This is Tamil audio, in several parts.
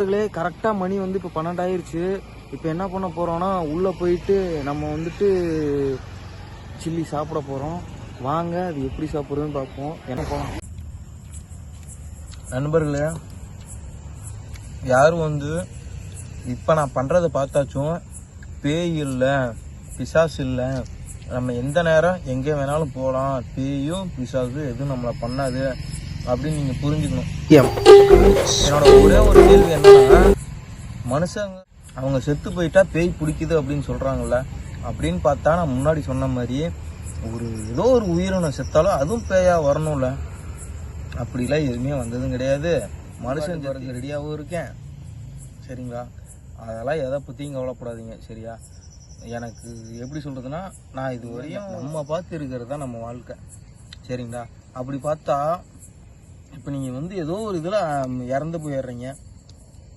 நண்பர்களே கரெக்டாக மணி வந்து இப்போ பன்னெண்டாயிருச்சு. இப்போ என்ன பண்ண போறோம்னா உள்ளே போயிட்டு நம்ம வந்துட்டு சில்லி சாப்பிட போகிறோம் வாங்க அது எப்படி சாப்பிட்றதுன்னு பார்ப்போம். என்ன போகலாம் நண்பர்களே யாரும் வந்து இப்போ நான் பண்ணுறதை பார்த்தாச்சும் பேய் இல்லை பிசாஸ் இல்லை. நம்ம எந்த நேரம் எங்கே வேணாலும் போகலாம் பேயும் பிசாஸும் எதுவும் நம்மளை பண்ணாது. அப்படின்னு நீங்கள் புரிஞ்சுக்கணும். என்னோட ஒரே ஒரு கேள்வி என்னன்னா மனுஷங்க அவங்க செத்து போயிட்டா பேய் பிடிக்குது அப்படின்னு சொல்றாங்கல்ல அப்படின்னு பார்த்தா நான் முன்னாடி சொன்ன மாதிரி ஒரு ஏதோ ஒரு உயிரினம் செத்தாலும் அதுவும் பேயா வரணும்ல. அப்படிலாம் எதுவுமே வந்ததும் கிடையாது. மனுஷன் பிறகு ரெடியாகவும் இருக்கேன். சரிங்களா? அதெல்லாம் எதை பற்றியும் கவலைப்படாதீங்க சரியா? எனக்கு எப்படி சொல்கிறதுனா நான் இது வரையும் நம்ம பார்த்து இருக்கிறது தான் நம்ம வாழ்க்கை. சரிங்களா? அப்படி பார்த்தா இப்போ நீங்கள் வந்து ஏதோ ஒரு இதில் இறந்து போயிடுறீங்க.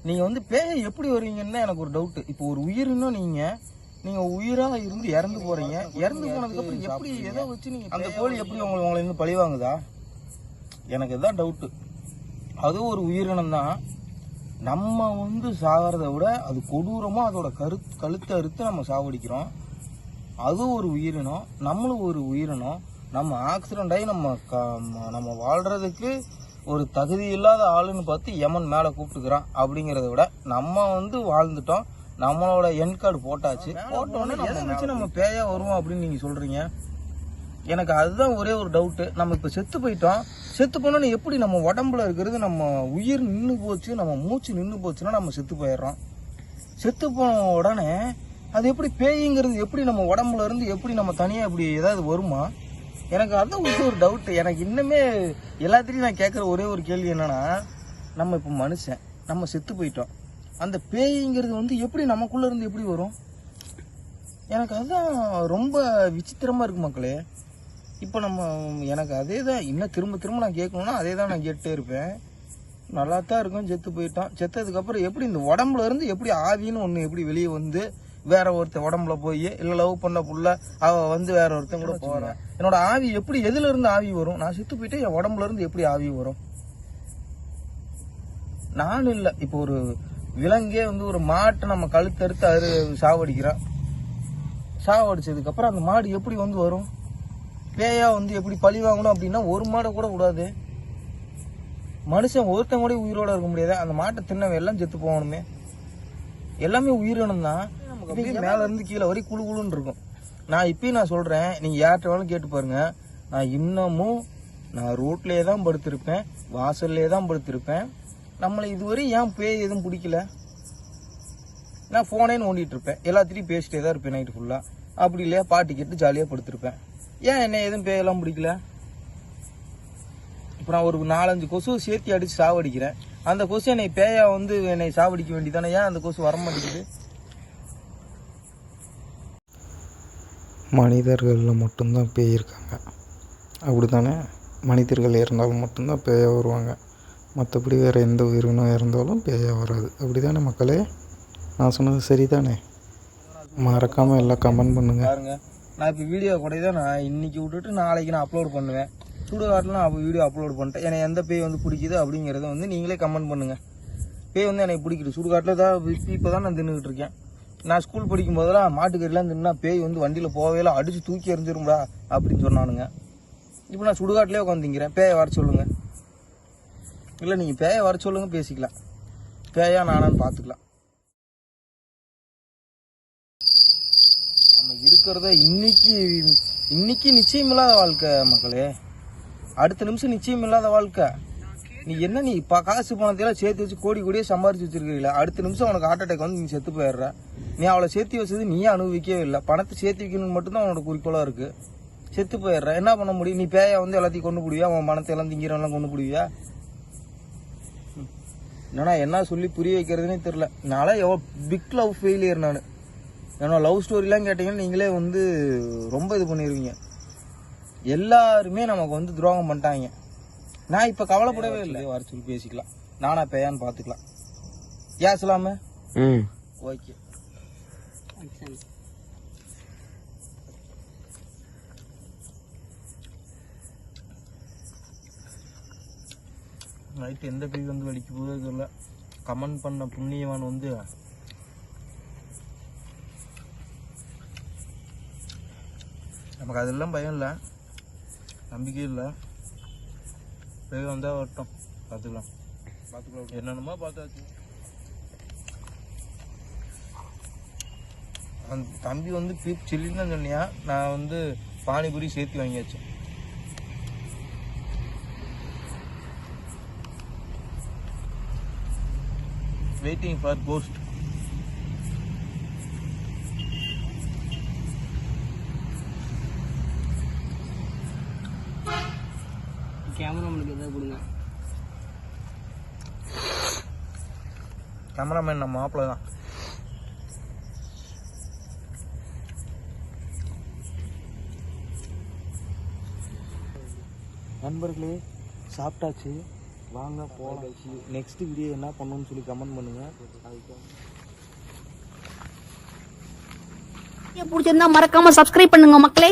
நீங்கள் வந்து பேய எப்படி வருவீங்கன்னு தான் எனக்கு ஒரு டவுட்டு இப்போ ஒரு உயிரினும் நீங்கள் நீங்கள் உயிராக இருந்து இறந்து போகிறீங்க இறந்து போனதுக்கப்புறம் எப்படி எதை வச்சு நீங்கள் அந்த கோழி எப்படி உங்களை உங்களை இருந்து பழி வாங்குதா? எனக்கு இதுதான் டவுட்டு அதுவும் ஒரு உயிரினம் தான். நம்ம வந்து சாகிறத விட அது கொடூரமாக அதோட கரு கழுத்தை அறுத்து நம்ம சாவடிக்கிறோம். அது ஒரு உயிரினம். நம்மளும் ஒரு உயிரினம். நம்ம ஆக்சிடென்ட் ஆகி நம்ம நம்ம வாழ்றதுக்கு ஒரு தகுதி இல்லாத ஆளுன்னு பார்த்து யமன் மேலே கூப்பிட்டுக்கிறான் அப்படிங்கிறத விட நம்ம வந்து வாழ்ந்துட்டோம். நம்மளோட என் கார்டு போட்டாச்சு. போட்டோன்னே எதை வச்சு நம்ம பேயா வருவோம் அப்படின்னு நீங்கள் சொல்கிறீங்க எனக்கு அதுதான் ஒரே ஒரு டவுட்டு நம்ம இப்போ செத்து போயிட்டோம். செத்து போனோன்னு எப்படி நம்ம உடம்புல இருக்கிறது நம்ம உயிர் நின்று போச்சு நம்ம மூச்சு நின்று போச்சுன்னா நம்ம செத்து போயிடுறோம். செத்து போன உடனே அது எப்படி பேய்ங்கிறது எப்படி நம்ம உடம்புல இருந்து எப்படி நம்ம தனியாக இப்படி ஏதாவது வருமா? எனக்கு அதான் ஒரு ஒரு டவுட்டு எனக்கு இன்னுமே எல்லாத்துலேயும் நான் கேட்குற ஒரே ஒரு கேள்வி என்னென்னா நம்ம இப்போ மனுஷன் நம்ம செத்து போயிட்டோம். அந்த பேய்ங்கிறது வந்து எப்படி நமக்குள்ளே இருந்து எப்படி வரும்? எனக்கு அதுதான் ரொம்ப விசித்திரமாக இருக்குது மக்களே. இப்போ நம்ம எனக்கு அதே தான் இன்னும் திரும்ப திரும்ப நான் கேட்கணும்னா அதே தான் நான் கேட்டே இருப்பேன். நல்லா தான் இருக்கும் செத்து போயிட்டான் செத்ததுக்கப்புறம் எப்படி இந்த உடம்புல இருந்து எப்படி ஆவின்னு ஒன்று எப்படி வெளியே வந்து வேற ஒருத்தன் உடம்புல போய் இல்லை லவ் பண்ண புள்ள அவ வந்து வேற ஒருத்தன் கூட போகிறேன் என்னோட ஆவி எப்படி எதுல இருந்து ஆவி வரும்? நான் செத்து போயிட்டு என் உடம்புல இருந்து எப்படி ஆவி வரும்? நான் இல்லை. இப்போ ஒரு விலங்கே வந்து ஒரு மாட்டை நம்ம கழுத்தறுத்து அது சாவடிக்கிறோம் சாவடிச்சதுக்கு அப்புறம் அந்த மாடு எப்படி வந்து வரும்? பேயா வந்து எப்படி பழி வாங்கணும் அப்படின்னா ஒரு மாடை கூட விடாது. மனுஷன் ஒருத்தன் கூட உயிரோட இருக்க முடியாது. அந்த மாட்டை தின்னவை எல்லாம் செத்து போகணுமே. எல்லாமே உயிரினம் தான். மேல இருந்து கீழே வரை குழு குழுன்னு இருக்கும். நான் இப்பயும் நான் சொல்றேன் நீங்க யார்கிட்ட வேணாலும் கேட்டு பாருங்க. நான் இன்னமும் நான் ரோட்லயே தான் படுத்திருப்பேன் வாசல்லே தான் படுத்திருப்பேன். நம்மளை இதுவரை ஏன் பேய் எதுவும் பிடிக்கல? நான் ஃபோனே நோண்டிட்டு இருப்பேன். எல்லாத்திட்டையும் பேசிட்டே தான் இருப்பேன் நைட்டு ஃபுல்லாக அப்படி இல்லையா? பாட்டு கேட்டு ஜாலியாக படுத்திருப்பேன். ஏன் என்ன எதுவும் பேயெல்லாம் பிடிக்கல? இப்போ நான் ஒரு நாலஞ்சு கொசு சேர்த்து அடித்து சாவடிக்கிறேன். அந்த கொசு என்னை பேயா வந்து என்னை சாவடிக்க வேண்டியதானே ஏன் அந்த கொசு வர மாட்டேங்குது மனிதர்களில் மட்டும்தான் பேய் இருக்காங்க அப்படி தானே மனிதர்கள் இறந்தாலும் மட்டும்தான் பேயாக வருவாங்க. மற்றபடி வேறு எந்த உயிரினம் இறந்தாலும் பேயாக வராது. அப்படி தானே மக்களே? நான் சொன்னது சரி தானே மறக்காமல் எல்லாம் கமெண்ட் பண்ணுங்கள் பாருங்க. நான் இப்போ வீடியோ கூட தான் நான் இன்னைக்கு விட்டுட்டு நாளைக்கு நான் அப்லோட் பண்ணுவேன். சுடுகாட்டில் நான் அப்போ வீடியோ அப்லோட் பண்ணிட்டேன். எனக்கு எந்த பேய் வந்து பிடிக்குது அப்படிங்கிறத வந்து நீங்களே கமெண்ட் பண்ணுங்கள் பேய் வந்து எனக்கு பிடிக்குது சுடுகாட்டில் தான் இப்போ தான் நான் தின்னுக்கிட்டு இருக்கேன். நான் ஸ்கூல் படிக்கும் போதெல்லாம் மாட்டுக்கறிலாம் தின்னா பேய் வந்து வண்டியில் போவே இல்லை தூக்கி எறிஞ்சிரும்டா அப்படின்னு சொன்னானுங்க. இப்போ நான் சுடுகாட்டிலே உட்காந்துங்கிறேன் பேயை வர சொல்லுங்கள் இல்லை நீங்கள் பேயை வர சொல்லுங்கள் பேசிக்கலாம். பேயா நானான்னு பார்த்துக்கலாம் நம்ம இருக்கிறத இன்னைக்கு இன்னைக்கு நிச்சயம் இல்லாத வாழ்க்கை மக்களே. அடுத்த நிமிஷம் நிச்சயம் இல்லாத வாழ்க்கை. நீ என்ன நீ இப்போ காசு பணத்தையெல்லாம் சேர்த்து வச்சு கோடி கோடியே சம்பாரிச்சு வச்சிருக்கீங்களா அடுத்த நிமிஷம் உனக்கு ஹார்ட் அட்டாக் வந்து நீ செத்து போயிடுற. நீ அவளை சேர்த்து வச்சது நீயே அனுபவிக்கவே இல்லை. பணத்தை சேர்த்து வைக்கணும்னு மட்டும்தான் உன்னோட குறிக்கோளாக இருக்கு. செத்து போயிடுற என்ன பண்ண முடியும்? நீ பேயை வந்து எல்லாத்தையும் கொண்டு போடுவியா? உன் பணத்தை எல்லாம் திங்கிறவெல்லாம் கொண்டு போடுவியா. என்னடா என்ன சொல்லி புரிய வைக்கிறதுனே தெரில நாளா எவ்வளோ பிக் லவ் ஃபெயிலியர் நான். என்னோட லவ் ஸ்டோரிலாம் கேட்டிங்கன்னா நீங்களே வந்து ரொம்ப இது பண்ணிடுவீங்க எல்லாருமே நமக்கு வந்து துரோகம் பண்ணிட்டாங்க. நான் இப்போ கவலைப்படவே இல்லை. வர சொல்லி பேசிக்கலாம். நானா பேயான்னு பார்த்துக்கலாம். ஏன் சொல்லாம? ம். ஓகே. நைட்டு எந்த பேய் வந்து வலிக்கு போதே தெரியல கமெண்ட் பண்ண புண்ணியவன் வந்து. நமக்கு அதெல்லாம் பயம் இல்லை. நம்பிக்கை இல்லை. பேய் வந்தால் வரட்டும். பார்த்துக்கலாம். பார்த்துக்கலாம். என்னென்னமோ பார்த்தாச்சு. அந்த தம்பி வந்து பீப் சில்லின்னு சொன்னியா? நான் வந்து பானிபூரி சேர்த்து வாங்கியாச்சு. வெயிட்டிங் ஃபார் கோஸ்ட் கேமராமேனுக்கு எதாவது கொடுங்க. கேமராமேன் நம்ம மாப்பிள்ள தான். நண்பர்களே சாப்பிட்டாச்சு. வாங்க போகலாம் நெக்ஸ்ட் வீடியோ என்ன பண்ணணும்னு சொல்லி கமெண்ட் பண்ணுங்க. பிடிச்சிருந்தா மறக்காம சப்ஸ்கிரைப் பண்ணுங்க மக்களே.